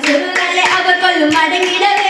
ചെറുകളെ അവർ കൊല്ലും മടങ്ങിട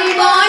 Bye.